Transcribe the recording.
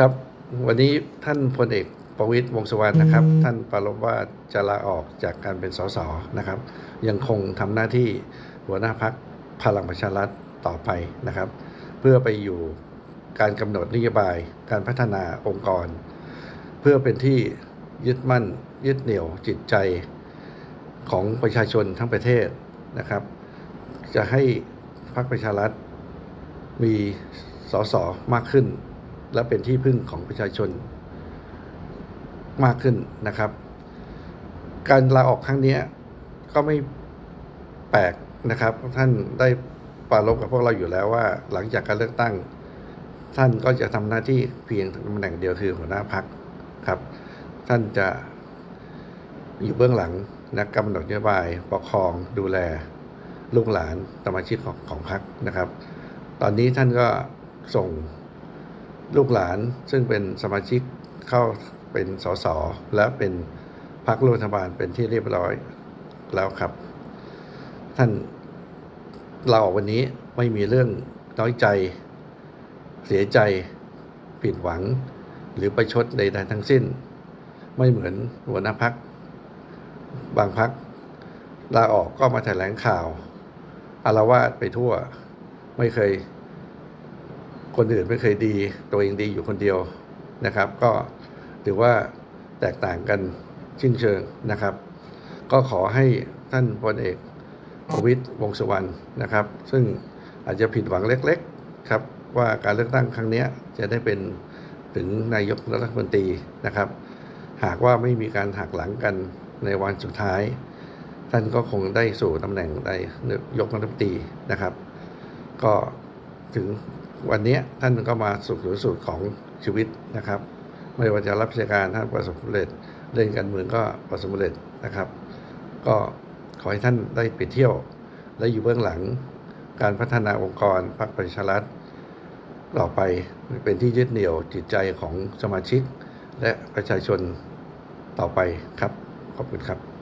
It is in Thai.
ครับ วันนี้ท่านพลเอกประวิตยวงษ์สุวรรณนะครับ ท่านปรารภว่าจะลาออกจากการเป็นสสนะครับ ยังคงทำหน้าที่หัวหน้าพักพลังประชารัฐต่อไปนะครับ เพื่อไปอยู่การกำหนดนโยบายการพัฒนาองค์กร เพื่อเป็นที่ยึดมั่นยึดเหนี่ยวจิตใจของประชาชนทั้งประเทศนะครับ จะให้พรรคประชารัฐมีสสมากขึ้น และเป็นที่พึ่งของประชาชนมากขึ้นนะครับ การลาออกครั้งนี้ก็ไม่แปลกนะครับ ท่านได้ปรารบกับพวกเราอยู่แล้วว่า หลังจากการเลือกตั้ง ท่านก็จะทำหน้าที่เพียงตำแหน่งเดียวคือหัวหน้าพักครับ ท่านจะอยู่เบื้องหลังนะกำหนดนโยบายปกครองดูแลลูกหลานสมาชิกของของพรรคนะครับ ตอนนี้ท่านก็ส่ง ลูกหลานซึ่งเป็นสมาชิกเข้าเป็นสสและเป็นพรรครัฐบาลเป็นที่เรียบร้อยแล้วครับ ท่านเราออกวันนี้ไม่มีเรื่องน้อยใจ เสียใจ ผิดหวัง หรือประชดใดๆทั้งสิ้น ไม่เหมือนหัวหน้าพัก บางพักลาออกก็มาแถลงข่าวอารวาสไปทั่ว ไม่เคย คนอื่นไม่เคยดีตัวเองดีอยู่คนเดียวนะครับ ก็ถือว่าแตกต่างกันชิ่งเชิงนะครับ ก็ขอให้ท่านพลเอกประวิตยวงษ์สุวรรณนะครับ ซึ่งอาจจะผิดหวังเล็กๆครับว่าการเลือกตั้งครั้งนี้จะได้เป็นถึงนายกรัฐมนตรีนะครับ หากว่าไม่มีการหักหลังกันในวันสุดท้าย ท่านก็คงได้สู่ตำแหน่งได้ยกรัฐมนตรีนะครับ ก็ถึง วันนี้ท่านก็มาสู่สูงสุดของชีวิตนะครับ ไม่ว่าจะรับราชการท่านประสบความสำเร็จเล่นการเมืองก็ประสบความสำเร็จนะครับ ก็ขอให้ท่านได้ไปเที่ยว และอยู่เบื้องหลังการพัฒนาองค์กรพรรคประชารัฐต่อไปเป็นที่ยึดเหนี่ยวจิตใจของสมาชิก และประชาชนต่อไปครับ ขอบคุณครับ